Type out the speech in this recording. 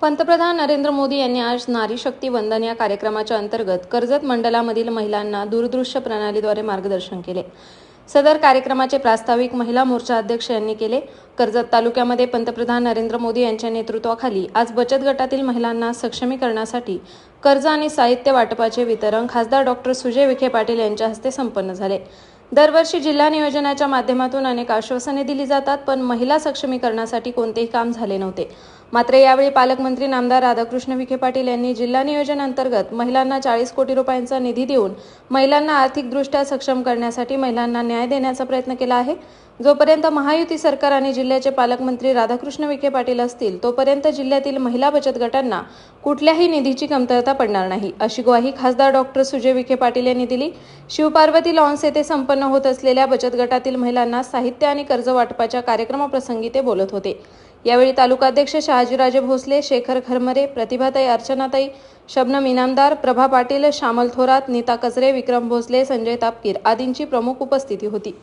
पंतप्रधान नरेंद्र मोदी यांनी आज नारी शक्ती वंदन या कार्यक्रमाच्या अंतर्गत कर्जत मंडलामधील महिलांना दूरदृश्य प्रणालीद्वारे मार्गदर्शन केले. सदर कार्यक्रमाचे प्रास्ताविक महिला मोर्चा अध्यक्ष यांनी केले. कर्जत तालुक्यामध्ये पंतप्रधान नरेंद्र मोदी यांच्या नेतृत्वाखाली आज बचत गटातील महिलांना सक्षमीकरणासाठी कर्ज आणि साहित्य वाटपाचे वितरण खासदार डॉक्टर सुजय विखे पाटील यांच्या हस्ते संपन्न झाले. दरवर्षी जिल्हा नियोजनाच्या माध्यमातून अनेक आश्वासने दिली जातात पण महिला सक्षमीकरणासाठी कोणतेही काम झाले नव्हते. मात्र यावेळी पालकमंत्री नामदार राधाकृष्ण विखे पाटील यांनी जिल्हा नियोजन अंतर्गत महिलांना चाळीस कोटी रुपयांचा निधी देऊन महिलांना आर्थिकदृष्ट्या सक्षम करण्यासाठी महिलांना न्याय देण्याचा प्रयत्न केला आहे. जोपर्यंत महायुती सरकार आणि जिल्ह्याचे पालकमंत्री राधाकृष्ण विखे पाटील असतील तोपर्यंत जिल्ह्यातील महिला बचत गटांना कुठल्याही निधीची कमतरता पडणार नाही अशी ग्वाही खासदार डॉक्टर सुजय विखे पाटील यांनी दिली. शिवपार्वती लॉन्स येथे संपन्न होत असलेल्या बचत गटातील महिलांना साहित्य आणि कर्ज वाटपाच्या कार्यक्रमाप्रसंगी ते बोलत होते. यावेळी तालुकाध्यक्ष शहाजीराजे भोसले शेखर खरमरे प्रतिभाताई अर्चनाताई शबनम इनामदार प्रभा पाटील श्यामल थोरात नीता कचरे विक्रम भोसले संजय तापकीर आदींची प्रमुख उपस्थिती होती.